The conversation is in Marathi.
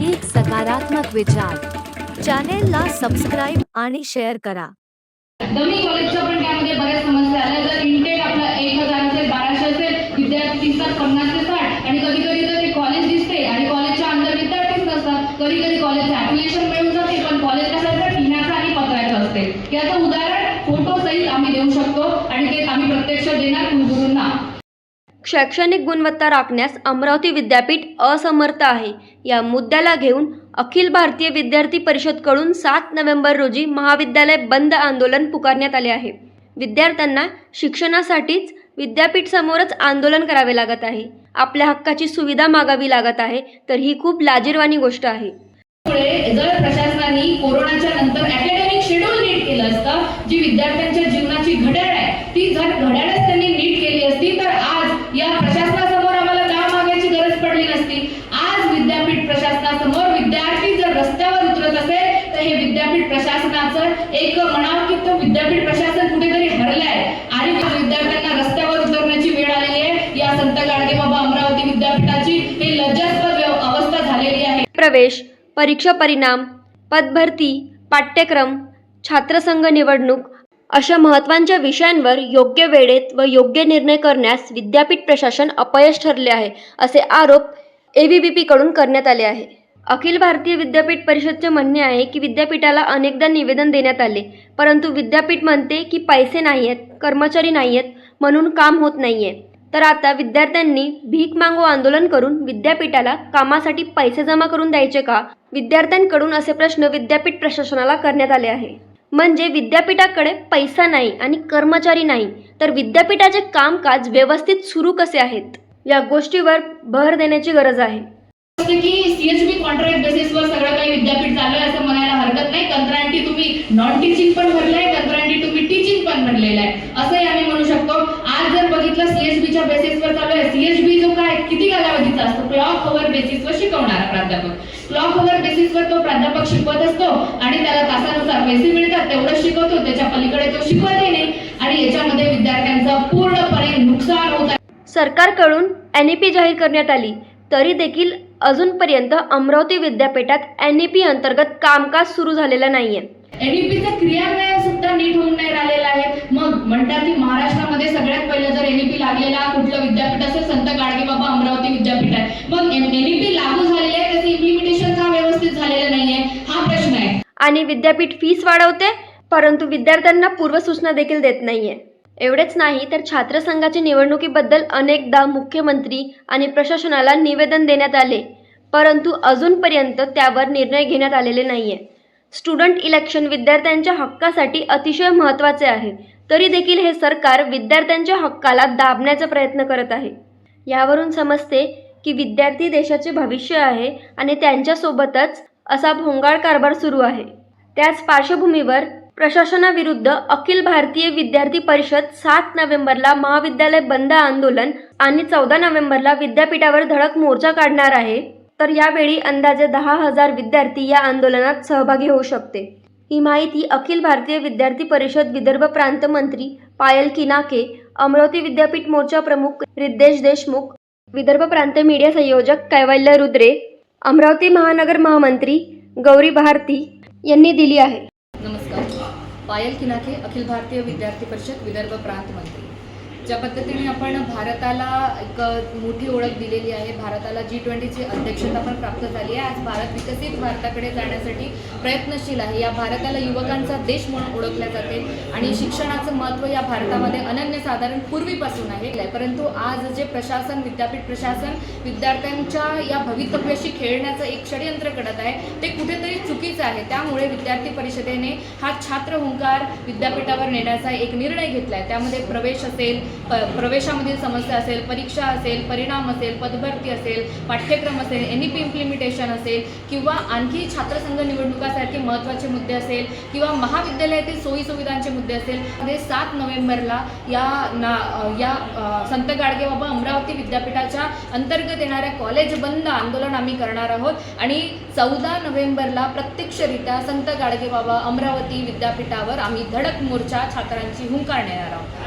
एक सकारात्मक विचार. चॅनेलला सबस्क्राईब आणि शेअर करा. दमी कॉलेजच्या पण त्यामध्ये बऱ्याच समस्या आल्या जर इंटेक आपलं एक हजार असेल बाराशे असेल विद्यार्थी दिसतात पन्नास ते साठ आणि कधी कधी तर ते कॉलेज दिसते आणि कॉलेजच्या अंदर विद्यार्थीच नसतात कधी कधी कॉलेजचं ऍप्लिकेशन मिळून जाते पण कॉलेज कसं असतं पिण्याचं आणि पत्र्याचं असते याचं उदाहरण फोटो सहित आम्ही देऊ शकतो आणि ते आम्ही प्रत्यक्ष देणार कुलगुरूंना शैक्षणिक गुणवत्ता राखण्यास अमरावती विद्यापीठ असमर्थ आहे. या मुद्द्याला घेऊन अखिल भारतीय विद्यार्थी परिषदकडून सात नोव्हेंबर रोजी महाविद्यालय बंद आंदोलन पुकारण्यात आले आहे. विद्यार्थ्यांना शिक्षणासाठीच विद्यापीठ समोरच आंदोलन करावे लागत आहे. आपल्या हक्काची सुविधा मागावी लागत आहे तर ही खूप लाजीरवाणी गोष्ट आहे. जर प्रशासनाने कोरोनाच्या नंतर अकॅडमिक शेड्यूल नीट केलं असतं जी विद्यार्थ्यांच्या विद्यापीठ प्रशासनाचं एक म्हणावं की तो विद्यापीठ प्रशासन कुठेतरी हरलाय. आणि विद्यार्थ्यांना रस्त्यावर उतरण्याची वेळ आलेली आहे. या संत गाडगे बाबा अमरावती विद्यापीठाची ही लज्जास्पद अवस्था झालेली आहे. प्रवेश परीक्षा परिणाम पदभरती पाठ्यक्रम छात्रसंघ निवडणूक अशा महत्त्वांच्या विषयांवर योग्य वेळेत व योग्य निर्णय करण्यास विद्यापीठ प्रशासन अपयश ठरले आहे असे आरोप ए बी बी पीकडून करण्यात आले आहे. अखिल भारतीय विद्यापीठ परिषदचे म्हणणे आहे की विद्यापीठाला अनेकदा निवेदन देण्यात आले परंतु विद्यापीठ म्हणते की पैसे नाही आहेत कर्मचारी नाही आहेत म्हणून काम होत नाही आहे तर आता विद्यार्थ्यांनी भीक मागो आंदोलन करून विद्यापीठाला कामासाठी पैसे जमा करून द्यायचे का? विद्यार्थ्यांकडून असे प्रश्न विद्यापीठ प्रशासनाला करण्यात आले आहे. म्हणजे विद्यापीठाकडे पैसा नाही आणि कर्मचारी नाही तर विद्यापीठाचे कामकाज व्यवस्थित सुरू कसे आहेत? या गोष्टीवर भर देण्याची गरज आहे. की सीएचबी कॉन्ट्रॅक्ट बेसिसवर सगळं काही विद्यापीठ चाललंय आहे असं म्हणायला हरकत नाही. कंत्राटी तुम्ही नॉन टीचिंग पण भरलंय कंत्राटी तुम्ही टीचिंग पण भरलेलं आहे. असंही आम्ही म्हणू शकतो. आज जर बघितलं सीएचबीच्या बेसिसवर चालू आहे. सीएचबी जो काय किती कालावधीचा असतो? क्लॉक ओव्हर बेसिसवर शिकवणारा प्राध्यापक. क्लॉक ओव्हर बेसिसवर तो प्राध्यापक शिकवत असतो आणि त्याला तासानुसार पैसे मिळतात. तेवढं शिकवतो. त्याच्या पलीकडे तो शिकवतही नाही. आणि याच्यामध्ये विद्यार्थ्यांचं पूर्णपणे नुकसान होत आहे. सरकारकडून एनईपी जाहीर करण्यात आली. तरी देखील अजूनपर्यंत अमरावती विद्यापीठात एन ई पी अंतर्गत कामकाज सुरू झालेलं नाही आहे एनईपीचं क्रियान्वयन सुद्धा नीट होऊन नाही राहिलेलं आहे. मग म्हणतात की महाराष्ट्रामध्ये सगळ्यात पहिलं जर एनईपी लागलेला कुठलं विद्यापीठ असेल संत गाडगेबाबा अमरावती विद्यापीठ आहे मग एनईपी लागू झालेलं आहे त्याचं इम्प्लिमेंटेशन का व्यवस्थित झालेलं नाहीये. हा प्रश्न आहे. आणि विद्यापीठ फीस वाढवते परंतु विद्यार्थ्यांना पूर्वसूचना देखील देत नाहीये. एवढेच नाही तर छात्रसंघाच्या निवडणुकीबद्दल अनेकदा मुख्यमंत्री आणि प्रशासनाला निवेदन देण्यात आले. परंतु अजूनपर्यंत त्यावर निर्णय घेण्यात आलेले नाही आहे स्टुडंट इलेक्शन विद्यार्थ्यांच्या हक्कासाठी अतिशय महत्त्वाचे आहे. तरी देखील हे सरकार विद्यार्थ्यांच्या हक्काला दाबण्याचा प्रयत्न करत आहे. यावरून समजते की विद्यार्थी देशाचे भविष्य आहे आणि त्यांच्यासोबतच असा भोंगाळ कारभार सुरू आहे. त्याच पार्श्वभूमीवर प्रशासनाविरुद्ध अखिल भारतीय विद्यार्थी परिषद सात नोव्हेंबरला महाविद्यालय बंद आंदोलन आणि चौदा नोव्हेंबरला विद्यापीठावर धडक मोर्चा काढणार आहे तर यावेळी अंदाजे दहा हजार विद्यार्थी या आंदोलनात सहभागी होऊ शकते. ही माहिती अखिल भारतीय विद्यार्थी परिषद विदर्भ प्रांत मंत्री पायल किनाके अमरावती विद्यापीठ मोर्चा प्रमुख रिद्देश देशमुख विदर्भ प्रांत मीडिया संयोजक कैवल्य रुद्रे अमरावती महानगर महामंत्री गौरी भारती यांनी दिली आहे. पायल किनाके अखिल भारतीय विद्यार्थी परिषद विदर्भ प्रांत मंत्री. ज्या पद्धतीने आपण भारताला एक मोठी ओळख दिलेली आहे भारताला जी ट्वेंटीची अध्यक्षता पण प्राप्त झाली आहे. आज भारत विकसित भारताकडे जाण्यासाठी प्रयत्नशील आहे. या भारताला युवकांचा देश म्हणून ओळखल्या जाते आणि शिक्षणाचं महत्त्व या भारतामध्ये अनन्यसाधारण पूर्वीपासून आहे. परंतु आज जे प्रशासन विद्यापीठ प्रशासन विद्यार्थ्यांच्या या भवितव्याशी खेळण्याचं एक षडयंत्र करत आहे ते कुठेतरी चुकीचं आहे. त्यामुळे विद्यार्थी परिषदेने हा छात्र हुंकार विद्यापीठावर नेण्याचा एक निर्णय घेतला आहे त्यामध्ये प्रवेश असेल प प्रवेशामधील समस्या असेल परीक्षा असेल परिणाम असेल पदभरती असेल पाठ्यक्रम असेल एन ई पी इम्प्लिमेंटेशन असेल किंवा आणखी छात्रसंघ निवडणुकासारखे महत्त्वाचे मुद्दे असेल किंवा महाविद्यालयातील सोयीसुविधांचे मुद्दे असेल म्हणजे सात नोव्हेंबरला या ना या संत गाडगेबाबा अमरावती विद्यापीठाच्या अंतर्गत येणाऱ्या कॉलेज बंद आंदोलन आम्ही करणार आहोत. आणि चौदा नोव्हेंबरला प्रत्यक्षरित्या संत गाडगेबाबा अमरावती विद्यापीठावर आम्ही धडक मोर्चा छात्रांची हुंकार नेणार आहोत.